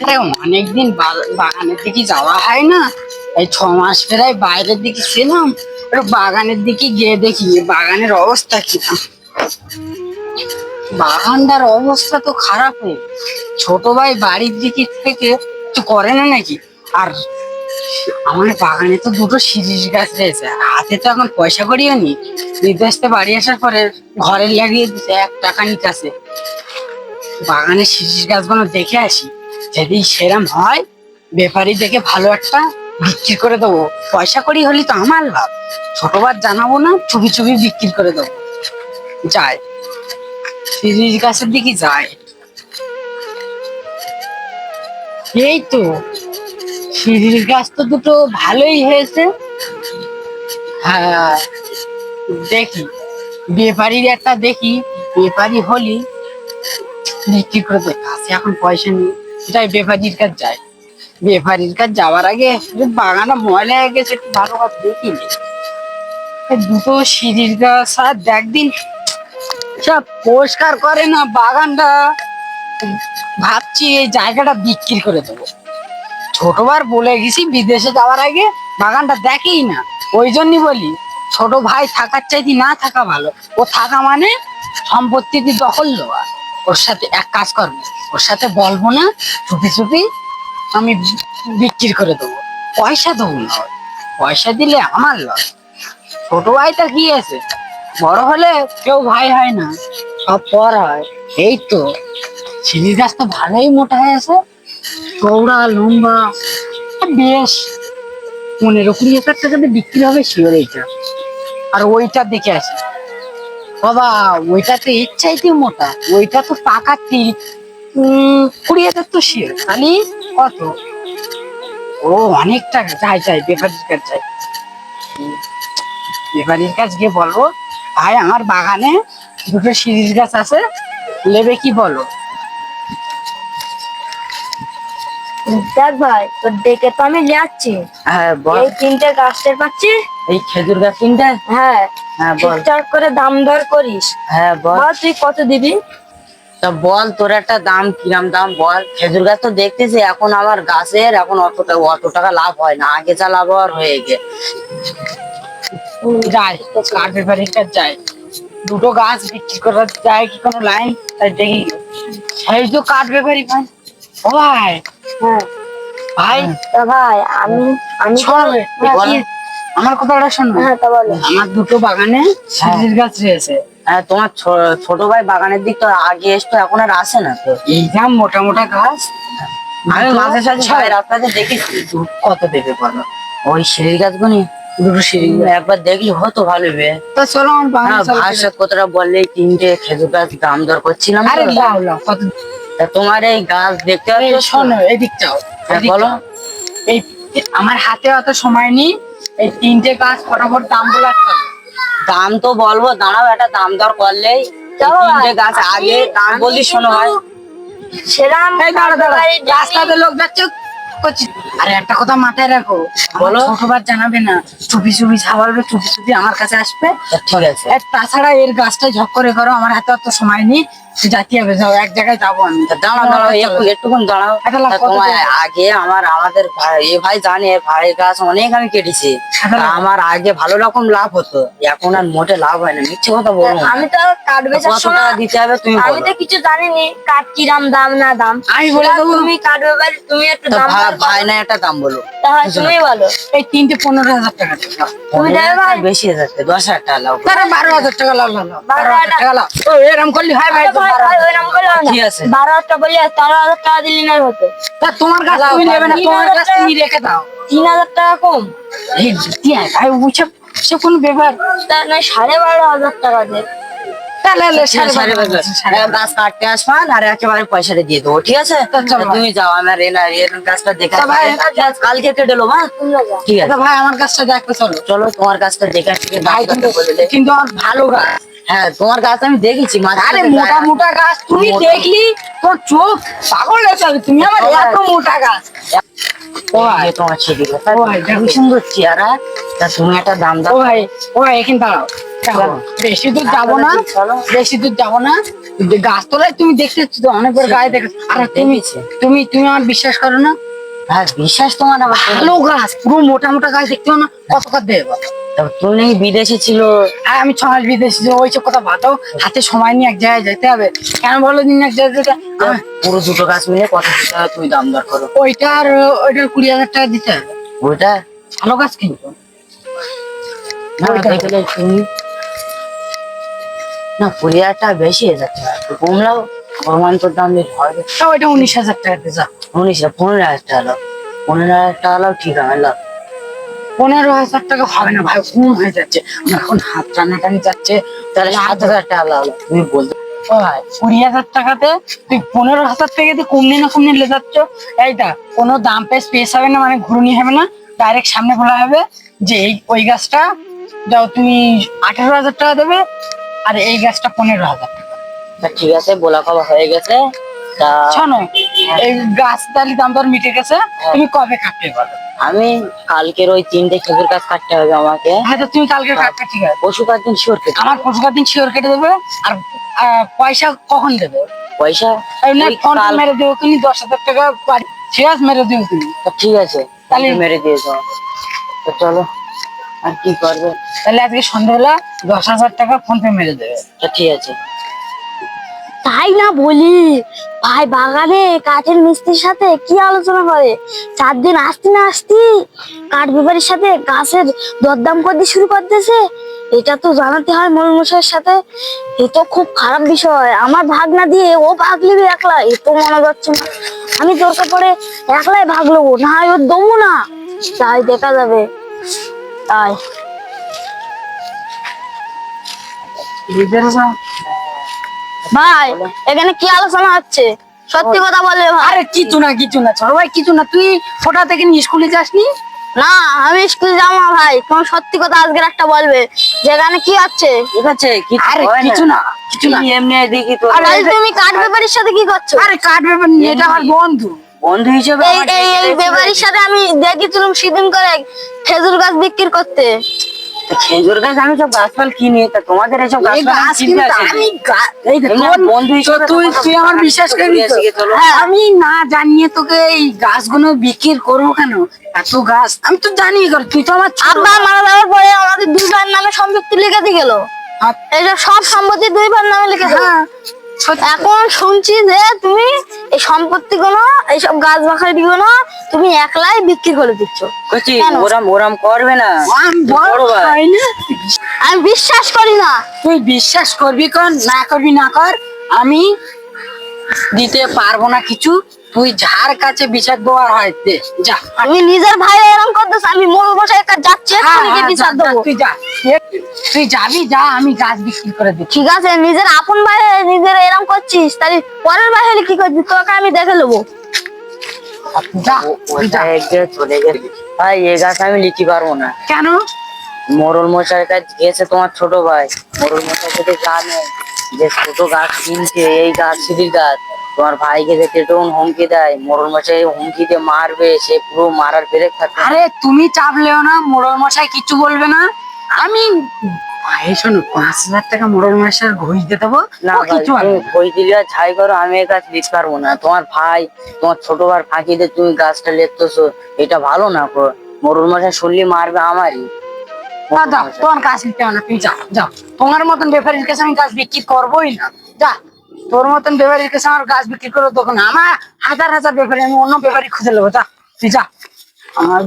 আরে অনেকদিন বাগানের দিকে যাওয়া হয় না। এই ছ মাস প্রায় বাইরের দিকে ছিলাম। বাগানের দিকে গিয়ে দেখি বাগানের অবস্থা কি বাগানটার অবস্থা তো খারাপ হয়ে ছোট ভাই বাড়ির দিকে থেকে কিছু করে না নাকি? আর আমার বাগানে তো দুটো শিরিষ গাছ রয়েছে। হাতে তো এখন পয়সা করিও নি। বিদেশ বাড়ি আসার পরে ঘরে লাগিয়ে দিতে এক টাকা নিতে নিতেছে বাগানের শিরিষ গাছগুলো দেখে আসি। যদি সেরাম হয়, ব্যাপারী দেখে ভালো একটা বিক্রি করে দেবো। পয়সা করি হলে তো আমার লাভ। ছোটবার জানাব না, চুপি চুপি বিক্রি করে দেবো। যায়। শিরিষ গাছের দিকে যায়। এই তো শিরিষ গাছ তো দুটো ভালোই হয়েছে। হ্যাঁ দেখি। ব্যাপারীর একটা দেখি। ব্যাপারী হলি বিক্রি করে দেয় কাছে এখন পয়সা নেই। যাই ব্যাপারীর কাছে যাই। ব্যাপারীর কাছে যাওয়ার আগে বাগানটা ময়লা হয়ে গেছে, একটু ভালো করে দেখিনি দুটো সিঁড়ির গাছ, আর একদিন সব পরিষ্কার করে না বাগানটা। ভাবছি এই জায়গাটা বিক্রি করে দেবো। ছোটবার বলে গেছি, বিদেশে যাওয়ার আগে বাগানটা দেখেই না। ওই জন্যই বলি, ছোট ভাই থাকার চাইতে না থাকা ভালো। ও থাকা মানে সম্পত্তি দখল দেওয়া। ওর সাথে এক কাজ করবে। ওর সাথে বলব না, চুপি চুপি আমি বিক্রি করে দেবো। পয়সা দেবো না পয়সা দিলে আমার লস ছোট ভাইটা কি আছে? বড় হলে কেউ ভাই হয় না। সব পর হয়। এই তো। চিনি গাছ তো ভালোই মোটা হয়েছে চৌড়া লম্বা, বেশ। পনেরো কুড়ি হাজার টাকাতে বিক্রি হবে শিওর এইটা। আর ওইটা দেখে আছে। বাবা, ওইটা তো চাইতে মোটা, ওইটা তো পাকা তিল। কুড়ি হাজার তো শিওর, খালি কত? ও, অনেক টাকা। চাই চাই বেপারির কাছে চাই বেপারির কাছে গিয়ে বলব, ভাই, আমার বাগানে দুটো শিরিষ গাছ আছে। নেবে কি বলো? দেখ ভাই তোর দেখে তো আমি যাচ্ছি। হ্যাঁ বল। এই তিনটে গাছের পাচ্ছি? এই খেজুর গাছ তিনটে? হ্যাঁ। হ্যাঁ বল। ঠিকঠাক করে দাম দর করিস। হ্যাঁ বল। তুই কত দিবি? তা বল তোর একটা দাম কিরাম দাম বল। খেজুর গাছ তো দেখতেছি এখন আমার গাছের এখন অতটা অত টাকা লাভ হয় না। আগে যা লাভ আর হয়ে গে। যায় কাঠ ব্যাপারীর কাছে যায় দুটো গাছ বিক্রি করা যায় কি কোনো লাইন? তাই দেখি। সেই তো কাঠ ব্যাপারী ভাই? ও ভাই ভাই। ভাই আমি আমি হ্যাঁ। আমার কথাটা শোনো। হ্যাঁ আমার দুটো বাগানে শিরিষ গাছ রয়েছে। হ্যাঁ তোমার ছোট ভাই বাগানের দিক তো আগে এসতো এখন আর আসে না তো। এই যা মোটা মোটা গাছ। আমি মাঝে সাঝে রাস্তাতে দেখেছি। কত দেবে বলো? ওই সিঁড়ি গাছগুনি? দুটো সিঁড়ি একবার দেখলি হতো ভালো বে। তো চলো আমার বাগানে হ্যাঁ ভাইয়ের সাথে কতটা বললে তিনটে খেজুর গাছ দাম দর করছিলাম আরে লাও লাও কত তোমার এই গাছ দেখতে শোনো এদিক যাও হ্যাঁ, বলো। এই আমার হাতে অত সময় নেই। এই তিনটে গাছ ফটাফট দাম বলার দাম তো বলব দাঁড়াও একটা দাম দর করলেই। তিনটে গাছ আগে দাম বলি শোনো ভাই। সেরাম। রাস্তাতে লোক যাচ্ছে। করছি। আরে একটা কথা মাথায় রাখো বলো বলো। ছোটবার জানাবে না চুপি চুপি ছাওয়ালবে চুপি চুপি আমার কাছে আসবে। ঠিক আছে। তাছাড়া এর গাছটা ঝক করে করো আমার হাতে অত সময় নেই যাতে হবে যাও এক জায়গায় যাব আমি। দাঁড়াও দাঁড়াও একটু একটুক্ষণ দাঁড়াও। তোমার আগে আমার আমাদের ভাই এ ভাই জানে ভাইয়ের গাছ অনেক আমি কেটেছি। আমার আগে ভালো রকম লাভ হতো। এখন আর মোটে লাভ হয় না মিথ্যে কথা বলব আমি তো কাঠ বেচার সময় দিতে হবে তুমি আমি তো কিছু জানিনি কাঠ কিরাম দাম না দাম। আমি বলে দেবো। তুমি কাঠ ব্যাপারে তুমি একটু দাম ভাই- না একটা দাম বলো। তাহলে তুমি বলো এই তিনটে পনেরো হাজার টাকা তুমি দেবে ভাই। বেশি যাচ্ছে দশ হাজার টাকা লাভ তারা বারো হাজার টাকা লাভ লাভ লাভ। বারো বারো হাজার টাকা লাভ ও এরম করলি হয় ভাই আরে ভাই ভাই ওইরকম করলে হবে না। ঠিক আছে। বারো হাজার টাকা বললে তেরো হাজার টাকা দিলি নাই হতো। তা তোমার গাছ তুমি নেবে না তোমার তুমি রেখে দাও। তিন হাজার টাকা কম। এই সে কোনো ব্যাপার? তা নয় সাড়ে বারো হাজার টাকা দে। তাহলে সাড়ে হাজার, সাড়ে গাছ কাটতে আসবান আর একেবারে পয়সাটা দিয়ে দেবো ঠিক আছে? তা তুমি যাও আমার এনা গাছটা দেখে কালকে কেটে নেব হ্যাঁ? ঠিক আছে। ভাই আমার গাছটা দেখতে চলো। চলো তোমার গাছটা দেখে কিন্তু কিন্তু আমার ভালো গাছ হ্যাঁ তোমার গাছ আমি দেখেছি আরে মোটা মোটা গাছ তুমি দেখলি? তোর চোখ পাগল তুমি আমার। এত মোটা গাছ। তোমার ছেলে সুন্দর চেহারা। তা তুমি একটা দাম দাও। ভাই ও ভাই এখানে দাঁড়াও। দেখো, বেশি দূর যাব না। বেশি দূর যাব না। গাছতলায় তুমি দেখতে তো অনেক বড় গায়ে দেখো আর তুমি। তুমি তুমি আমার বিশ্বাস করো না। হ্যাঁ বিশ্বাস তোমার আবার ভালো গাছ। পুরো মোটা মোটা গাছ দেখতে না কত কত দেবো তুমি নাকি বিদেশে ছিল। আর আমি ছ মাস বিদেশে যে ওইসব কথা বাতাও হাতে সময় নিয়ে এক জায়গায় যেতে হবে। কেন বলো দিন এক জায়গায় পুরো দুটো গাছ মিলে কত টাকা তুমি দাম দর করো? ওইটার ওইটার কুড়ি হাজার টাকা দিতে হবে। ওইটা? ভালো গাছ কিন্তু না ওইটা। কুড়ি হাজার টাকা বেশি হয়ে যাচ্ছে। কমলাও। ভগবান তোর দাম হবে ওইটা উনিশ হাজার টাকা দিয়ে যা। উনিশ পনেরো হাজার টাকা হলো পনেরো হাজার টাকা হলেও ঠিক হবে লো পনেরো হাজার টাকা হবে না, ভাই কম হয়ে যাচ্ছে। এখন হাত টানাটানি যাচ্ছে, তাহলে সাত হাজার টাকা হলো তুমি বলতে ভাই, কুড়ি হাজার টাকাতে তুই পনেরো হাজার টাকা দিয়ে কমনি না কমনি লে যাচ্ছ এইটা কোনো দাম পেয়ে স্পেস হবে না মানে ঘুরনি হবে না ডাইরেক্ট সামনে বলা হবে, যে এই ওই গাছটা যাও, তুমি আঠারো হাজার টাকা দেবে, আর এই গাছটা পনেরো হাজার টাকা। তা ঠিক আছে, বলা কবা হয়ে গেছে। শোনো এই গাছ তাহলে দাম দর মিটে গেছে তুমি কবে কাটতে পারো আমি কালকের ওই তিনটে খেজুর গাছ কাটতে হবে আমাকে। হ্যাঁ তো তুমি কালকে কাটবে ঠিক আছে। পশু দিন শিওর কেটে আমার পশুকার দিন শিওর কেটে দেবে আর পয়সা কখন দেবে? পয়সা? ফোন মেরে দেবো তুমি দশ হাজার টাকা বাড়ি শেষ মেরে দেবো তুমি। ঠিক আছে তাহলে- মেরে দিয়েছ তো চলো আর কি করবে? তাহলে আজকে সন্ধ্যাবেলা দশ হাজার টাকা ফোন পে মেরে দেবে। তা ঠিক আছে। তাই না বলি? ভাই, বাগানে কাঠের মিস্ত্রির সাথে কি আলোচনা করে? চার দিন আসতে না আসতে কাঠ ব্যাপারীর সাথে গাছের দরদাম করতে শুরু করতেছে। এটা তো জানাতে হয় মন মশাইয়ের সাথে। এ তো খুব খারাপ বিষয়। আমার ভাগ না দিয়ে ও ভাগ নিবি একলা। এ তো মনে যাচ্ছে না। আমি দরকার পড়ে একলাই ভাগ নেব না ওর দমু না। তাই দেখা যাবে। তাই। ভাই এখানে কি আলোচনা হচ্ছে? সত্যি কথা বলবে ভাই। আরে কিছু না কিছু না ছোট ভাই কিছু না। তুই ফোটা থেকে স্কুলে যাসনি? না আমি স্কুল যাব না ভাই। তোমার সত্যি কথা আজকের একটা বলবে। যেখানে কি হচ্ছে? ঠিক আছে কিছু আরে কিছু না কিছু না। এমনি দেখি তো। আরে, তুমি কাঠ ব্যাপারীর সাথে কি করছ? আরে কাট ব্যাপার নিয়ে এটা আমার বন্ধু। বন্ধু হিসেবে এই আমার এই ব্যাপারীর সাথে আমি দেখেছিলাম সেদিন করে খেজুর গাছ বিক্রি করতে। খেজুর গাছ আমি সব গাছপাল কিনি তা তোমাদের এসব তুই আমার বিশ্বাস। হ্যাঁ, আমি না জানিয়ে তোকে এই গাছগুলো বিক্রি করব কেন এত গাছ আমি তো জানি তুই তো আমার আব্বা মারা যাওয়ার পরে আমাদের দুই ভাইয়ের নামে সম্পত্তি লিখে দিয়ে গেল। এইসব সব সম্পত্তি দুই ভাইয়ের নামে লিখে হ্যাঁ। এখন শুনছি যে তুমি এই সম্পত্তি গুলো এইসব গাছ বাখারি গুলো তুমি একলাই বিক্রি করে দিচ্ছ। ওরাম ওরাম করবে না? আমি বিশ্বাস করি না। তুই বিশ্বাস করবি কর না করবি না কর আমি দিতে পারব না কিছু। তুই যার কাছে বিচার দেওয়ার হয় দে যা। আমি নিজের ভাই এরকম করতেছে আমি মোড় বসায় যাচ্ছি গিয়ে হ্যাঁ, বিচার দেবো। তুই যা তুই যাবি যা আমি গাছ বিক্রি করে দিচ্ছি। ঠিক আছে নিজের আপন ভাই নিজের এরকম করছিস তাহলে পরের ভাই হলে কি করছিস তোকে আমি দেখে নেব। যা তুই চলে গেছে। ভাই এই গাছ আমি লিখতে পারব না। কেন? মোরল মশাইয়ের কাছে গেছে তোমার ছোট ভাই। মোরল মশাই যদি জানে যে ছোট গাছ কিনছে এই গাছ সিঁড়ির গাছ তোমার ভাইকে যে টেটন হুমকি দেয় মোরল মশাই হুমকি দিয়ে মারবে সে পুরো মারার ব্রেক থাকে আরে তুমি চাপলেও না মোড়ল মশাই কিছু বলবে না। আমি ভাই শোনো পাঁচ হাজার টাকা মোড়ল মশাই ঘুষ দিয়ে দেবো না কিছু। বই দিলে ছাই করো আমি এই গাছ লিখতে পারব না। তোমার ভাই তোমার ছোট ভাই ফাঁকি দিয়ে তুমি গাছটা লেখতেছো এটা ভালো না মোরল মশাই শুনলে মারবে আমারই। না যাও তোমার গাছ নিতে হবে না তুমি যাও যাও। তোমার মতন ব্যাপারীর কাছে আমি গাছ বিক্রি করবোই না। যা। তোর মতন ব্যাপারীর কাছে আমার গাছ বিক্রি করব তখন আমার হাজার হাজার ব্যাপারী, আমি অন্য ব্যাপারী খুঁজে নেব, যা, তুই যা। আমার